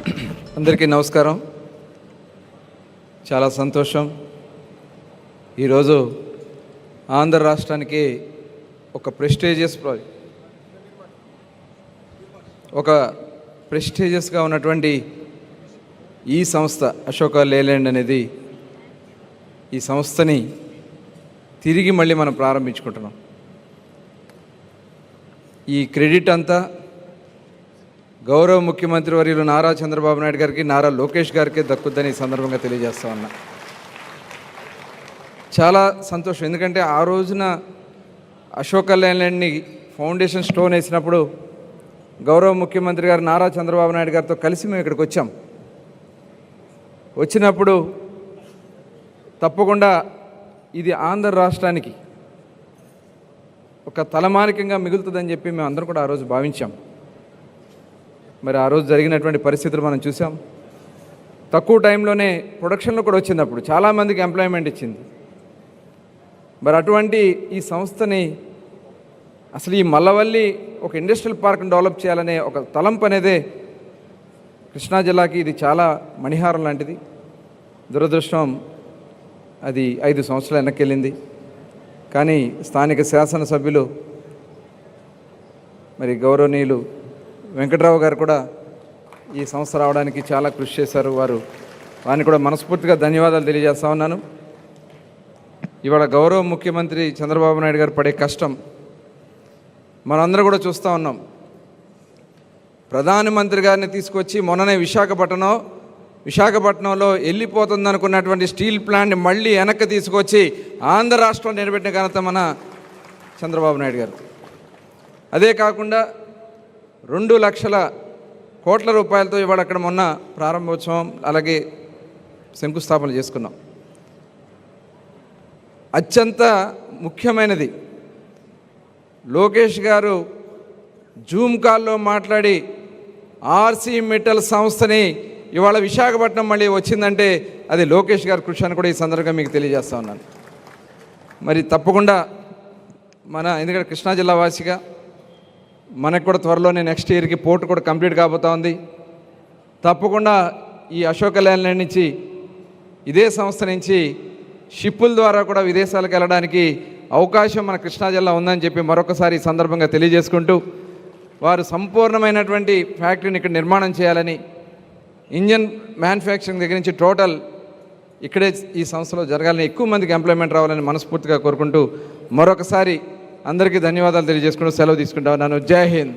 అందరికీ నమస్కారం. చాలా సంతోషం. ఈరోజు ఆంధ్ర రాష్ట్రానికి ఒక ప్రెస్టేజియస్ ప్రాజెక్ట్ ఒక ప్రెస్టేజియస్గా ఉన్నటువంటి ఈ సంస్థ అశోక లేలాండ్ అనేది ఈ సంస్థని తిరిగి మళ్ళీ మనం ప్రారంభించుకుంటున్నాం. ఈ క్రెడిట్ అంతా గౌరవ ముఖ్యమంత్రి వర్యులు నారా చంద్రబాబు నాయుడు గారికి నారా లోకేష్ గారికి దక్కుద్దని ఈ సందర్భంగా తెలియజేస్తా ఉన్నా. చాలా సంతోషం. ఎందుకంటే ఆ రోజున అశోక్ కళ్యాణ్ని ఫౌండేషన్ స్టోన్ వేసినప్పుడు గౌరవ ముఖ్యమంత్రి గారు నారా చంద్రబాబు నాయుడు గారితో కలిసి మేము ఇక్కడికి వచ్చాం. వచ్చినప్పుడు తప్పకుండా ఇది ఆంధ్ర రాష్ట్రానికి ఒక తలమానికంగా మిగులుతుందని చెప్పి మేము అందరం కూడా ఆ రోజు భావించాం. మరి ఆ రోజు జరిగినటువంటి పరిస్థితులు మనం చూసాం. తక్కువ టైంలోనే ప్రొడక్షన్లో కూడా వచ్చింది అప్పుడు చాలామందికి ఎంప్లాయ్మెంట్ ఇచ్చింది. మరి అటువంటి ఈ సంస్థని అసలు ఈ మల్లవల్లి ఒక ఇండస్ట్రియల్ పార్క్ని డెవలప్ చేయాలనే ఒక తలంపు అనేదే కృష్ణా జిల్లాకి ఇది చాలా మణిహారం లాంటిది. దురదృష్టం అది ఐదు సంవత్సరాలు వెనక్కి వెళ్ళింది కానీ స్థానిక శాసనసభ్యులు మరి గౌరవనీయులు వెంకట్రావు గారు కూడా ఈ సంస్థ రావడానికి చాలా కృషి చేశారు. వారు వారిని కూడా మనస్ఫూర్తిగా ధన్యవాదాలు తెలియజేస్తా ఉన్నాను. ఇవాళ గౌరవ ముఖ్యమంత్రి చంద్రబాబు నాయుడు గారు పడే కష్టం మనందరూ కూడా చూస్తూ ఉన్నాం. ప్రధానమంత్రి గారిని తీసుకొచ్చి మొన్ననే విశాఖపట్నం విశాఖపట్నంలో వెళ్ళిపోతుందనుకున్నటువంటి స్టీల్ ప్లాంట్ని మళ్ళీ వెనక్కి తీసుకొచ్చి ఆంధ్ర రాష్ట్రం నిలబెట్టిన ఘనత మన చంద్రబాబు నాయుడు గారు. అదే కాకుండా రెండు లక్షల కోట్ల రూపాయలతో ఇవాళ అక్కడ మొన్న ప్రారంభోత్సవం అలాగే శంకుస్థాపన చేసుకున్నాం. అత్యంత ముఖ్యమైనది. లోకేష్ గారు జూమ్ కాల్లో మాట్లాడి ఆర్సీ మెటల్ సంస్థని ఇవాళ విశాఖపట్నం మళ్ళీ వచ్చిందంటే అది లోకేష్ గారి కృషి అని కూడా ఈ సందర్భంగా మీకు తెలియజేస్తా ఉన్నాను. మరి తప్పకుండా మన ఎందుకంటే కృష్ణా జిల్లా వాసిగా మనకు కూడా త్వరలోనే నెక్స్ట్ ఇయర్కి పోర్ట్ కూడా కంప్లీట్ కాబోతా ఉంది. తప్పకుండా ఈ అశోక ల్యాండ్ నుంచి ఇదే సంస్థ నుంచి షిప్పుల ద్వారా కూడా విదేశాలకు వెళ్ళడానికి అవకాశం మన కృష్ణా జిల్లా ఉందని చెప్పి మరొకసారి ఈ సందర్భంగా తెలియజేసుకుంటూ వారు సంపూర్ణమైనటువంటి ఫ్యాక్టరీని ఇక్కడ నిర్మాణం చేయాలని ఇంజన్ మ్యానుఫ్యాక్చరింగ్ దగ్గర నుంచి టోటల్ ఇక్కడే ఈ సంస్థలో జరగాలని ఎక్కువ మందికి ఎంప్లాయ్మెంట్ రావాలని మనస్ఫూర్తిగా కోరుకుంటూ మరొకసారి అందరికీ ధన్యవాదాలు తెలియజేసుకుంటూ సెలవు తీసుకుంటాను నన్ను జై హింద్.